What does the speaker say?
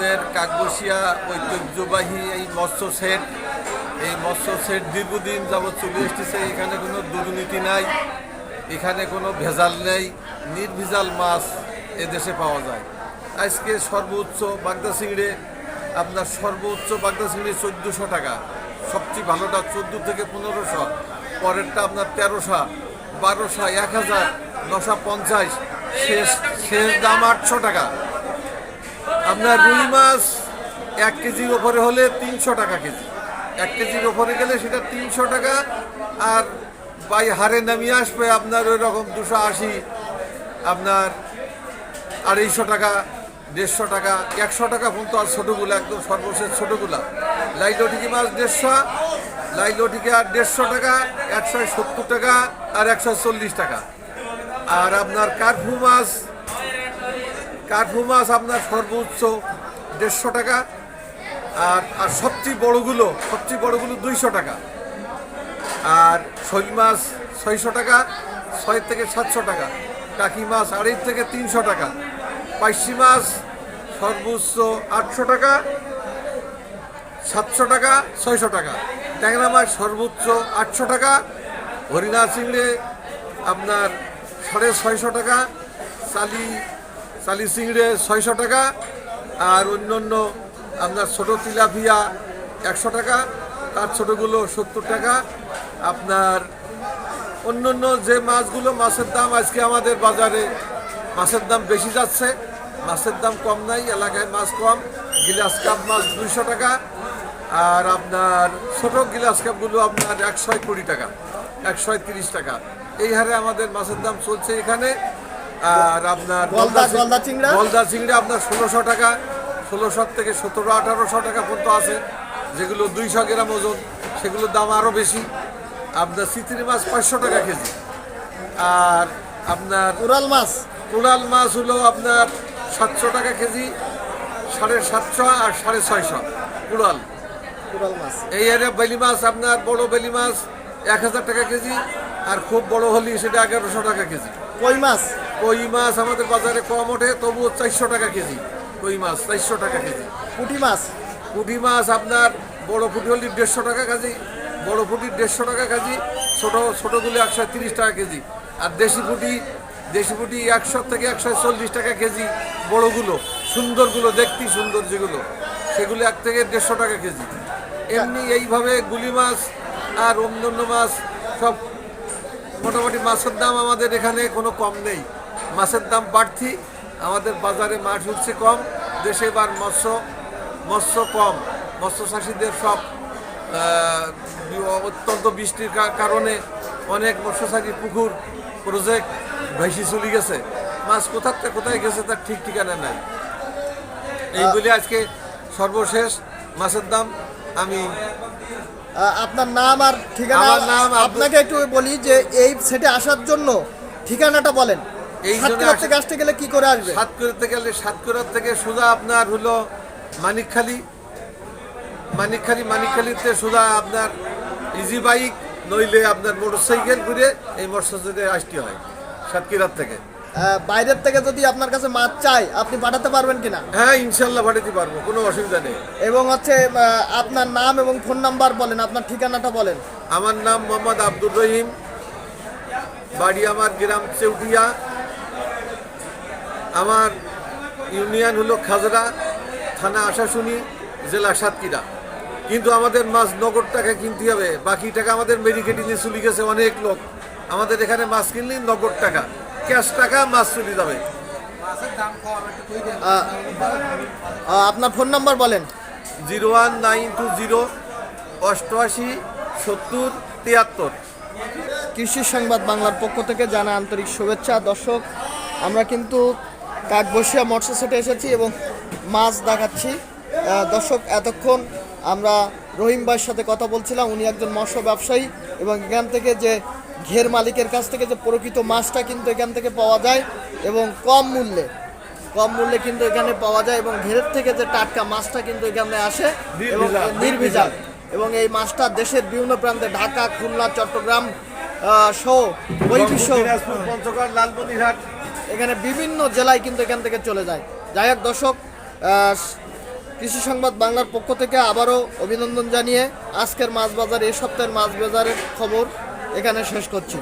আমাদের কাকবসিয়া ঐতিহ্যবাহী এই মৎস্য সেট। এই মৎস্য সেট দীর্ঘদিন যাবৎ চলে এসেছে, এখানে কোনো দুর্নীতি নাই, এখানে কোনো ভেজাল নেই, নির্ভেজাল মাছ এদেশে পাওয়া যায়। আজকে সর্বোচ্চ বাগদা চিংড়ে, আপনার সর্বোচ্চ বাগদা চিংড়ি চোদ্দোশো টাকা, সবচেয়ে ভালোটা চোদ্দ থেকে পনেরোশো, পরেরটা আপনার তেরোশো, বারোশো এক হাজার, নশো পঞ্চাশ, শেষ শেষ দাম আটশো টাকা। আপনার রুই মাছ এক কেজির ওপরে হলে তিনশো টাকা কেজি। এক কেজির ওপরে গেলে সেটা তিনশো টাকা। আর বাই হারে নামিয়ে আসবে আপনার ওই রকম দুশো আশি আপনার আড়াইশো টাকা দেড়শো টাকা একশো টাকা পর্যন্ত আর ছোটোগুলো একদম সর্বশেষ ছোটোগুলা। লাইলটিকি মাছ দেড়শো লাইলটিকি আর দেড়শো টাকা একশো সত্তর টাকা আর একশো চল্লিশ টাকা। আর আপনার কার্ফু মাছ কার্ফু মাছ আপনার সর্বোচ্চ দেড়শো টাকা, আর আর সবচেয়ে বড়গুলো সবচেয়ে বড়গুলো দুইশো টাকা। আর শৈল মাছ ছয়শো টাকা, ছয় থেকে সাতশো টাকা টাকি মাছ আড়াই থেকে তিনশো টাকা, পাইসি মাছ সর্বোচ্চ আটশো টাকা, সাতশো টাকা, ছয়শো টাকা, ট্যাংরা মাছ সর্বোচ্চ আটশো টাকা, হরিণা চিংড়ে আপনার সাড়ে ছয়শো টাকা, চালি চালি চিংড়ে ছয়শো টাকা আর অন্য অন্য আপনার ছোটো তিলাপিয়া একশো টাকা, তার ছোটোগুলো সত্তর টাকা। আপনার অন্য অন্য যে মাছগুলো, মাছের দাম আজকে আমাদের বাজারে মাছের দাম বেশি যাচ্ছে। মাছের দাম কম নাই, এলাকায় মাছ কম। গিলাস কাপ মাছ দুইশো টাকা আর আপনার ছোট গিলাস কাপগুলো আপনার একশো কুড়ি টাকা একশো তিরিশ টাকা। এই হারে আমাদের মাছের দাম চলছে এখানে। আর আপনার গলদা গলদা চিংড়া? গলদা চিংড়ি আপনার ষোলোশো টাকা। ষোলোশো থেকে সতেরো আঠারোশো টাকা পর্যন্ত আছে। যেগুলো দুইশো গ্রাম ওজন সেগুলোর দাম আরও বেশি। আপনার চিতরি মাছ পাঁচশো টাকা কেজি। আর আপনার উড়াল মাছ? কোড়াল মাছ হলো আপনার সাতশো টাকা কেজি সাড়ে সাতশো আর সাড়ে ছয়শো কুড়াল। উড়াল মাছ। এই এরিয়া বেলি মাছ আপনার বড় বেলি মাছ এক হাজার টাকা কেজি আর খুব বড় হলি সেটা এগারোশো টাকা কেজি। কই মাছ? কই মাছ আমাদের বাজারে কম ওঠে তবুও চারশো টাকা কেজি। কই মাছ চারশো টাকা কেজি। পুঁটি মাছ? পুঁটি মাছ আপনার বড় পুঁটি হলি দেড়শো টাকা কেজি বড় পুঁটি দেড়শো টাকা কেজি ছোট ছোটোগুলো একশো তিরিশ টাকা কেজি। আর দেশি পুঁটি দেশি পুঁটি একশো থেকে একশো চল্লিশ টাকা কেজি বড়গুলো সুন্দরগুলো দেখতে সুন্দর যেগুলো সেগুলো এক থেকে দেড়শো টাকা কেজি। এমনি এইভাবে গুলি মাছ আর অন্য অন্য মাছ সব মোটামুটি মাছের দাম আমাদের এখানে কোনো কম নেই। মাছের দাম বাড়তি আমাদের বাজারে মাছ উঠছে কম দেশে এবার মৎস্য মৎস্য কম মৎস্য চাষিদের সব অত্যন্ত বৃষ্টির কারণে অনেক মৎস্যচাষী পুকুর প্রজেক্ট ভেসে চলে গেছে। মাছ কোথার থেকে কোথায় গেছে তার ঠিক ঠিকানা নাই। এই বলে আজকে সর্বশেষ মাছের দাম আমি আপনার নাম আর ঠিকানা নাম আপনাকে একটু বলি যে এই সেটে আসার জন্য ঠিকানাটা বলেন। থেকে আসতে গেলে কি করে আসবে? সাতক্ষীরাতে গেলে সাতক্ষীরার থেকে সোজা আপনার হলো মানিকখালি। মানিকখালি মানিকখালিতে সোজা আপনার ইজি বাইক নইলে আপনার ঘুরে এই আসতে হয় সাতক্ষীরার থেকে। বাইরের থেকে যদি আপনার কাছে মাছ চাই আপনি পাঠাতে পারবেন কিনা? হ্যাঁ ইনশাল্লাহ পাঠাতে পারব কোনো অসুবিধা নেই। এবং হচ্ছে আপনার নাম এবং ফোন নাম্বার বলেন আপনার ঠিকানাটা বলেন। আমার নাম মোহাম্মদ আব্দুর রহিম বাড়ি আমার গ্রাম চেউটিয়া। আমার ইউনিয়ন হলো খাজরা থানা আশাশুনি জেলা সাতক্ষীরা। কিন্তু আমাদের মাছ নগদ টাকা কিনতে হবে বাকি টাকা আমাদের মেডিকেটে নিয়ে চলে গেছে অনেক লোক। আমাদের এখানে মাছ কিনলে নগদ টাকা ক্যাশ টাকা মাছ চলে যাবে। আপনার ফোন নাম্বার বলেন। Zero one nine two zero অষ্টআশি সত্তর তিয়াত্তর। কৃষি সংবাদ বাংলার পক্ষ থেকে জানা আন্তরিক শুভেচ্ছা। দর্শক আমরা কিন্তু কাকবসিয়া মৎস্য সেটে এসেছি এবং মাছ দেখাচ্ছি। দর্শক এতক্ষণ আমরা রহিম ভাইয়ের সাথে কথা বলছিলাম। উনি একজন মৎস্য ব্যবসায়ী এবং এখান থেকে যে ঘের মালিকের কাছ থেকে যে প্রকৃত মাছটা কিন্তু এখান থেকে পাওয়া যায় এবং কম মূল্যে কম মূল্যে কিন্তু এখানে পাওয়া যায় এবং ঘেরের থেকে যে টাটকা মাছটা কিন্তু এখানে আসে এবং নির্ভেজাল, এবং এই মাছটা দেশের বিভিন্ন প্রান্তে ঢাকা খুলনা চট্টগ্রাম সহ ওই পঞ্চগড় লালমনিরহাট এখানে বিভিন্ন জেলায় কিন্তু এখান থেকে চলে যায়। যাই হোক দর্শক কৃষি সংবাদ বাংলার পক্ষ থেকে আবারও অভিনন্দন জানিয়ে আজকের মাছ বাজার, এই সপ্তাহের মাছ বাজারের খবর এখানে শেষ করছি।